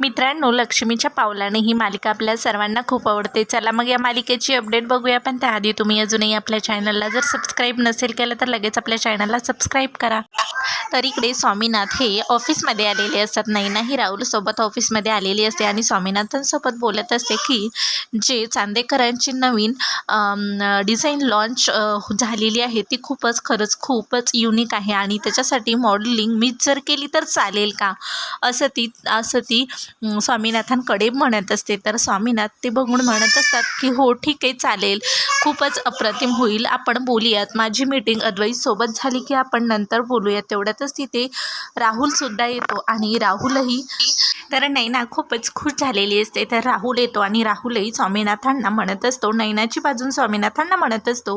मित्रांनो लक्ष्मीच्या पावलाने ही मालिका आपल्या सर्वांना खूप आवडते. चला मग या मालिकेची अपडेट बघूया. पण त्याआधी तुम्ही अजूनही आपल्या चॅनलला जर सबस्क्राईब नसेल केलं तर लगेच आपल्या चॅनलला सबस्क्राईब करा. तर इकडे स्वामीनाथ हे ऑफिसमध्ये आलेले असतात. नाही नाही राहुलसोबत ऑफिसमध्ये आलेली असते आणि स्वामीनाथांसोबत बोलत असते की जे चांदेकरांची नवीन डिझाईन लॉन्च झालेली आहे ती खूपच खरंच खूपच युनिक आहे. आणि त्याच्यासाठी मॉडेलिंग मीच जर केली तर चालेल का? असं ती असं ती स्वामीनाथांकडे म्हणत असते. तर स्वामीनाथ ते बघून म्हणत असतात की हो ठीक आहे चालेल. खूपच अप्रतिम होईल. आपण बोलूयात. माझी मीटिंग अद्वैतसोबत झाली की आपण नंतर बोलूयात. तेवढ्यातच तिथे राहुलसुद्धा येतो. आणि राहुलही तर नैना खूपच खुश झालेली असते. तर राहुल येतो आणि राहुलही स्वामीनाथांना म्हणत असतो. नैनाची बाजून स्वामीनाथांना म्हणत असतो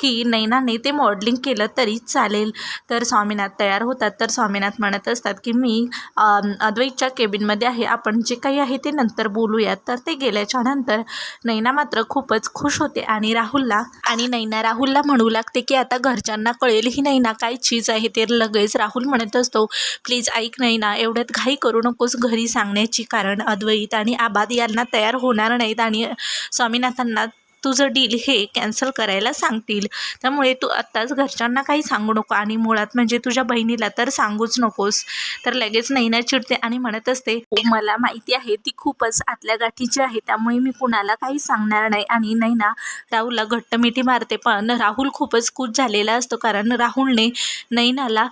की नैनाने ते मॉडलिंग केलं तरी चालेल. तर स्वामीनाथ तयार होतात. तर स्वामीनाथ म्हणत असतात की मी अद्वैतच्या केबिनमध्ये आहे. आपण जे काही आहे ते नंतर बोलूयात. तर ते गेल्याच्यानंतर नैना मात्र खूपच खुश होते आणि राहुलला आणि नैना राहुलला म्हणू लागते की आता घरच्यांना कळेल ही नैना काय चीज आहे ते. लगेच राहुल म्हणत असतो प्लीज ऐक नैना एवढ्यात घाई करू नकोस. घरी सांगण्याची कारण अद्वैत आणि आबाद यांना तयार होणार नाहीत आणि स्वामीनाथांना तुझं डील हे कॅन्सल करायला सांगतील त्यामुळे तू आत्ताच घरच्यांना काही सांगू नको आणि मुळात म्हणजे तुझ्या बहिणीला तर सांगूच नकोस. तर लगेच नैना चिडते आणि म्हणत असते मला माहिती आहे ती खूपच आतल्या गाठीची आहे त्यामुळे मी कुणाला काही सांगणार नाही. आणि नैना राहुलला घट्ट मिठी मारते पण राहुल खूपच खुश झालेला असतो कारण राहुलने नैनाला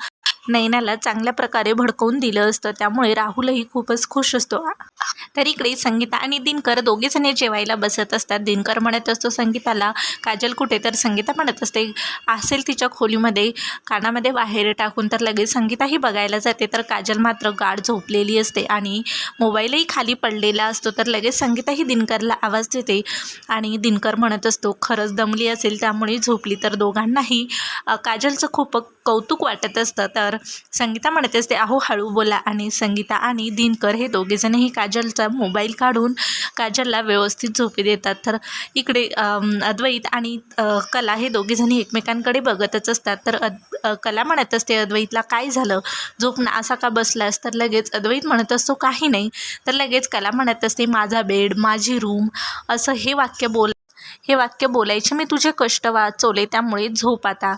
नैनाला चांगल्या प्रकारे भडकवून दिलं असतं. त्यामुळे राहुलही खूपच खुश असतो. तर इकडे संगीता आणि दिनकर दोघेजणे जेवायला बसत असतात. दिनकर म्हणत असतो संगीताला काजल कुठे? तर संगीता म्हणत असते असेल तिच्या खोलीमध्ये कानामध्ये बाहेर टाकून. तर लगेच संगीताही बघायला जाते. तर काजल मात्र गाढ झोपलेली असते आणि मोबाईलही खाली पडलेला असतो. तर लगेच संगीताही दिनकरला आवाज देते आणि दिनकर म्हणत असतो खरंच दमली असेल त्यामुळे झोपली तर दोघांनाही. काजलचं खूप कौतुक वाटत असतं. तर संगीता म्हणत असते अहो हळू बोला. आणि संगीता आणि दिनकर हे दोघेजणही काजलचा मोबाईल काढून काजलला व्यवस्थित झोपी देतात. तर इकडे अद्वैत आणि कला हे दोघेजणी एकमेकांकडे बघतच असतात. तर अद कला म्हणत असते अद्वैतला काय झालं? झोप ना असा का बसलास? तर लगेच अद्वैत म्हणत असतो काही नाही. तर लगेच कला म्हणत असते माझा बेड माझी रूम असं हे वाक्य बोल हे वाक्य बोलायचे मी तुझे कष्ट वाचवले त्यामुळे झोप आता.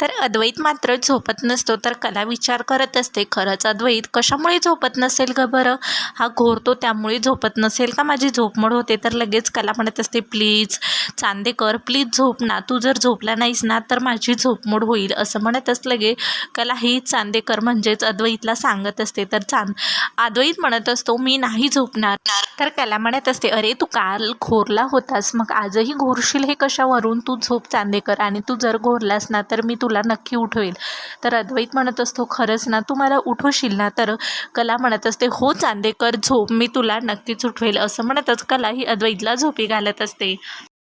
तर अद्वैत मात्र झोपत नसतो तर कला विचार करत असते. खरंच अद्वैत कशामुळे झोपत नसेल ग बरं? हा घोरतो त्यामुळे झोपत नसेल का? माझी झोपमोड होते तर लगेच कला म्हणत असते प्लीज चांदेकर प्लीज झोप ना. तू जर झोपला नाहीस ना तर माझी झोपमोड होईल. असं म्हणतच लगे कला ही चांदेकर म्हणजेच अद्वैतला सांगत असते. तर चांद अद्वैत म्हणत असतो मी नाही झोपणार. तर कला म्हणत असते अरे तू काल घोरला होतास मग आजही घोरशील हे कशावरून? तू झोप चांदेकर आणि तू जर घोरलास ना तर मी तुला नक्की उठवेल. तर अद्वैत म्हणत असतो खरंच ना तू मला उठवशील ना तर कला म्हणत असते हो चांदेकर झोप मी तुला नक्कीच उठवेल. असं म्हणतच कला ही अद्वैतला झोपी घालत असते.